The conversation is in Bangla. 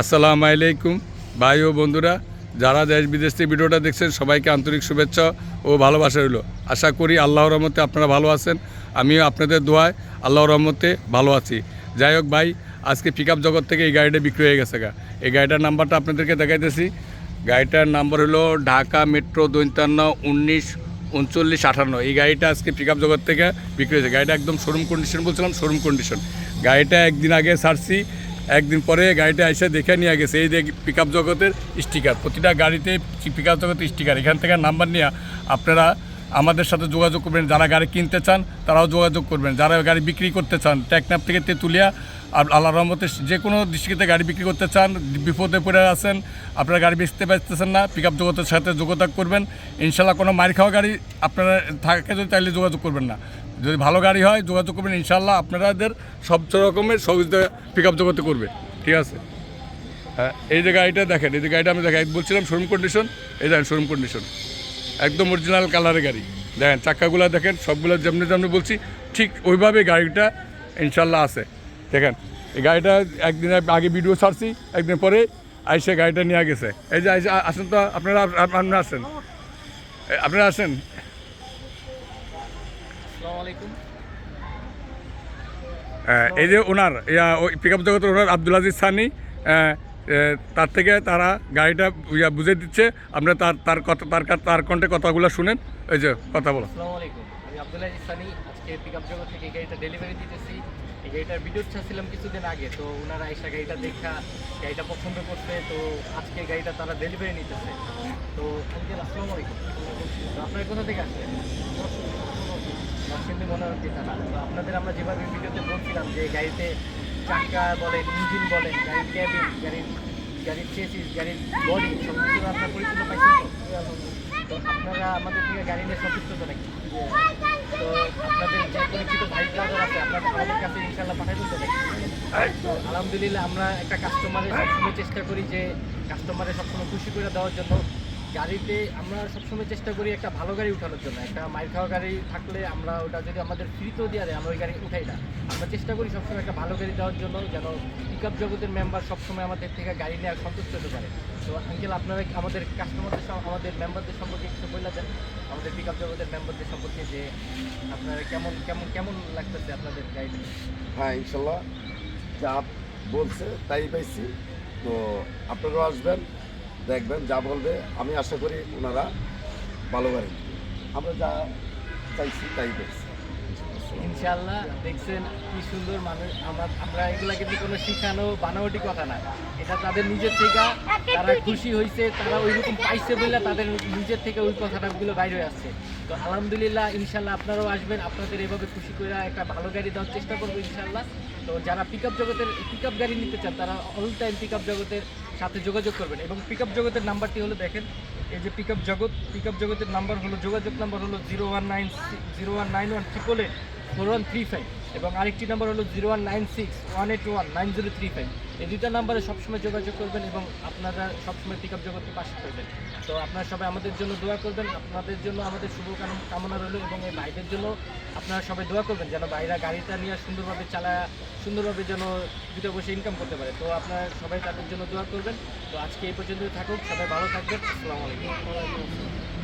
আসসালামু আলাইকুম, ভাই ও বন্ধুরা। যারা দেশ বিদেশ থেকে ভিডিওটা দেখছেন, সবাইকে আন্তরিক শুভেচ্ছা ও ভালোবাসা রইল। আশা করি আল্লাহর রহমতে আপনারা ভালো আছেন। আমিও আপনাদের দোয়ায় আল্লাহর রহমতে ভালো আছি। যাই হোক ভাই, আজকে পিক জগৎ থেকে এই গাড়িটা বিক্রি হয়ে গেছে গা। এই গাড়িটার নাম্বারটা আপনাদেরকে দেখাইতেছি। গাড়িটার নাম্বার হলো ঢাকা মেট্রো দৈন্তান্ন উনিশ উনচল্লিশ আঠান্ন এই গাড়িটা আজকে পিক জগৎ থেকে বিক্রি হয়েছে। গাড়িটা একদম শোরুম কন্ডিশন বলছিলাম শোরুম কন্ডিশন গাড়িটা একদিন আগে ছাড়ছি একদিন পরে গাড়িটা এসে দেখে নিয়ে গেছে। এই যে পিক আপ জগতের স্টিকার প্রতিটা গাড়িতে পিক জগতের স্টিকার এখান থেকে নাম্বার নিয়ে আপনারা আমাদের সাথে যোগাযোগ করবেন। যারা গাড়ি কিনতে চান, তারাও যোগাযোগ করবেন। যারা গাড়ি বিক্রি করতে চান টেকনাপ থেকে তেঁতুলিয়া আর আল্লাহ রহমতে যে কোনো ডিস্ট্রিক্টে গাড়ি বিক্রি করতে চান, বিপদে পড়ে আছেন, আপনারা গাড়ি বেচতে পারতেছেন না পিক আপ জগতের সাথে যোগাযোগ করবেন। ইনশাল্লাহ কোনো মার খাওয়া গাড়ি আপনারা থাকে যদি তাইলে যোগাযোগ করবেন না। যদি ভালো গাড়ি হয়, যোগাযোগ করবেন ইনশাল্লাহ আপনাদের সব রকমের সহযোগিতা পিক আপ জগতে করবে। ঠিক আছে? হ্যাঁ এই যে গাড়িটা দেখেন, এই যে গাড়িটা আমি দেখাই বলছিলাম শোরুম কন্ডিশন এই দেখেন শোরুম কন্ডিশন একদম অরিজিনাল কালারের গাড়ি। দেখেন চাক্কাগুলো দেখেন, সবগুলো যেমনি যেমনি বলছি, ঠিক ওইভাবে গাড়িটা ইনশাল্লাহ আছে। দেখেন, এই গাড়িটা একদিন আগে ভিডিও ছাড়ছি, একদিন পরে আইসে গাড়িটা নিয়ে গেছে। এই যে আসেন তো, আপনারা আপ- আপনারা আসেন। আপনারা আসেন। এই যে ওনার পিক আপ জগতের ওনার আব্দুল আজিজ সানি তার থেকে তারা গাড়িটা ইয়া বুঝে দিচ্ছে। আপনার তার তার কথা তার তার কণ্ঠে কথাগুলো শুনেন। এই যে কথা বলো। আমি আব্দুল্লাহ ইসানি, আজকে পিকআপ জগৎ থেকে এই গাড়িটা ডেলিভারি দিতেছি। এই গাড়িটার ভিডিও ছাড়ছিলাম কিছুদিন আগে, তো ওনারা এসে গাড়িটা দেখা, গাড়িটা পছন্দ করছে, তো আজকে গাড়িটা তারা ডেলিভারি নিতেছে। তো আঙ্কেল আসসালামু আলাইকুম। তো আপনারা কোথা থেকে আসছেন? নরসিংদী মনোরঞ্জিত থানা। তো আপনাদের আমরা যেভাবে ভিডিওতে বলছিলাম যে গাড়িতে চাকা বলেন ইঞ্জিন বলেন, গাড়ির ক্যাবিন গাড়ির গাড়ির চেসিস গাড়ির বডি সব কিছু আপনার পরিপূর্ণ পাইছেন তো আপনারা আমাদের থেকে গাড়ি নিয়ে সন্তুষ্ট তো নাকি? তো আপনাদের যে পরিচিত ভাই ব্রাদার আছে, আপনাদের আমাদের কাছে ইনশাল্লাহ পাঠাই দিতে নাকি? তো আলহামদুলিল্লাহ আমরা একটা কাস্টমারের সবসময় চেষ্টা করি যে কাস্টমারের সবসময় খুশি করে দেওয়ার জন্য। গাড়িতে আমরা সবসময় চেষ্টা করি একটা ভালো গাড়ি উঠানোর জন্য। একটা মাইর খাওয়া গাড়ি থাকলে আমরা ওটা যদি আমাদের ফ্রিতেও দেওয়া দেয়, আমরা ওই গাড়ি উঠাই না। আমরা চেষ্টা করি সবসময় একটা ভালো গাড়ি দেওয়ার জন্য যেন পিক আপ জগতের মেম্বার সবসময় আমাদের থেকে গাড়ি নেওয়ার সন্তুষ্ট হতে পারে। তো আঙ্কেল আপনারা আমাদের কাস্টমারদের আমাদের মেম্বারদের সম্পর্কে কিছু বললে দেন? আমাদের পিক আপ জগতের মেম্বারদের সম্পর্কে যে আপনারা কেমন কেমন কেমন লাগতেছে আপনাদের গাড়িটা হ্যাঁ ইনশাল্লাহ। যা বলছে তাই পাইছি। তো আপনারাও আসবেন। দেখবেন, যা বলবে, আমি আশা করি ওনারা ভালো দিবে। আমরা যা চাইছি তাই পেয়েছি ইনশাল্লাহ দেখছেন কি সুন্দর মানুষ। আমরা আমরা এগুলা কিন্তু কোনো শিখানো, বানাওয়াটি কথা না। এটা তাদের নিজের থেকে, তারা খুশি হয়েছে তারা ওইরকম পাইছে বলে তাদের নিজের থেকে ওই কথাটাগুলো বাইরে হয়ে আসছে। তো আলহামদুলিল্লাহ ইনশাল্লাহ আপনারাও আসবেন। আপনাদের এইভাবে খুশি করে একটা ভালো গাড়ি দেওয়ার চেষ্টা করব ইনশাল্লাহ তো যারা পিক জগতের পিক গাড়ি নিতে চান, তারা অল টাইম পিক জগতের সাথে যোগাযোগ করবেন। এবং পিক জগতের নাম্বারটি হলো দেখেন, এই যে পিক জগৎ পিক জগতের নাম্বার হলো, যোগাযোগ নাম্বার হলো zero one nine zero one nine one triple eight four one three five এবং আরেকটি নাম্বার হলো zero one nine six one eight one nine zero three five এই দুইটা নাম্বারে সবসময় যোগাযোগ করবেন এবং আপনারা সবসময় পিক আপ জগতের পাশে করবেন তো আপনারা সবাই আমাদের জন্য দোয়া করবেন, আপনাদের জন্য আমাদের শুভকাম কামনা রইল এবং এই ভাইদের জন্য আপনারা সবাই দোয়া করবেন যেন ভাইরা গাড়িটা নিয়ে সুন্দরভাবে চালায়, সুন্দরভাবে যেন দুটো বসে ইনকাম করতে পারে। তো আপনারা সবাই তাদের জন্য দোয়া করবেন। তো আজকে এই পর্যন্তই থাকুক, সবাই ভালো থাকবেন। আসসালামু আলাইকুম।